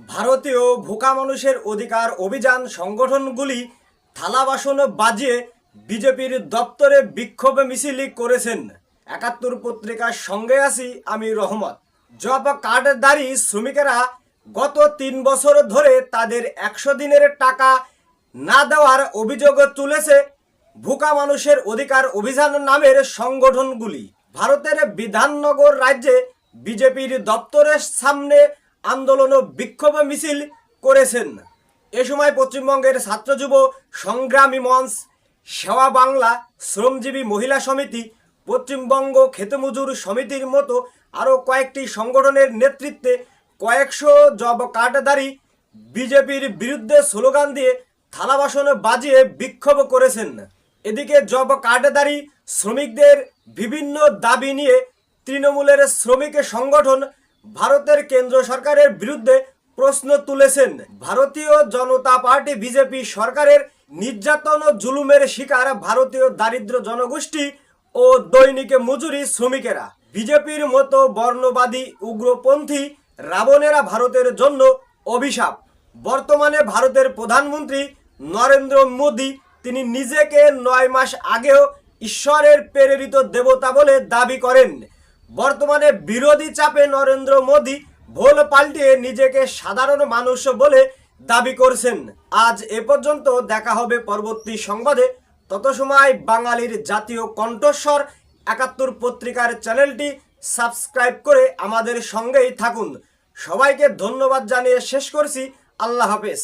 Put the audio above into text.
ভারতীয় ভোকা মানুষের অধিকার অভিযান সংগঠনগুলি থালা বাসন বাজিয়ে বিজেপির দপ্তরে বিক্ষোভ মিছিল করেছেন। একাত্তর পত্রিকার সঙ্গে আছি আমি রহমত। জব কার্ডধারী শ্রমিকেরা গত তিন বছর ধরে তাদের একশো দিনের টাকা না দেওয়ার অভিযোগ তুলেছে ভুকা মানুষের অধিকার অভিযান নামের সংগঠনগুলি। ভারতের বিধাননগর রাজ্যে বিজেপির দপ্তরের সামনে আন্দোলন ও বিক্ষোভ মিছিল করেছেন। এ সময় পশ্চিমবঙ্গের ছাত্র যুব সংগ্রামী মঞ্চ সেবা বাংলা শ্রমজীবী মহিলা সমিতি, পশ্চিমবঙ্গ খেতমজুর সমিতির মতো আরও কয়েকটি সংগঠনের নেতৃত্বে কয়েকশো জব কার্ডধারী বিজেপির বিরুদ্ধে স্লোগান দিয়ে থালা বাসন বাজিয়ে বিক্ষোভ করেছেন। এদিকে জব কার্ডধারী শ্রমিকদের বিভিন্ন দাবি নিয়ে তৃণমূলের শ্রমিক সংগঠন ভারতের কেন্দ্র সরকারের বিরুদ্ধে প্রশ্ন তুলেছেন। ভারতীয় জনতা পার্টি বিজেপি সরকারের নির্যাতন ও জুলুমের শিকার ভারতীয় দারিদ্র জনগোষ্ঠী ও দৈনিক মজুরি শ্রমিকেরা। বিজেপির মতো বর্ণবাদী উগ্রপন্থী রাবণেরা ভারতের জন্য অভিশাপ। বর্তমানে ভারতের প্রধানমন্ত্রী নরেন্দ্র মোদী, তিনি নিজেকে নয় মাস আগেও ঈশ্বরের প্রেরিত দেবতা বলে দাবি করেন। বর্তমানে বিরোধী চাপে নরেন্দ্র মোদী ভোল পাল্টিয়ে নিজেকে সাধারণ মানুষ বলে দাবি করছেন। আজ এ পর্যন্ত দেখা হবে পরবর্তী সংবাদে। তত সময় বাঙালির জাতীয় কণ্ঠস্বর একাত্তর পত্রিকার চ্যানেলটি সাবস্ক্রাইব করে আমাদের সঙ্গেই থাকুন। সবাইকে ধন্যবাদ জানিয়ে শেষ করছি। আল্লাহ হাফেজ।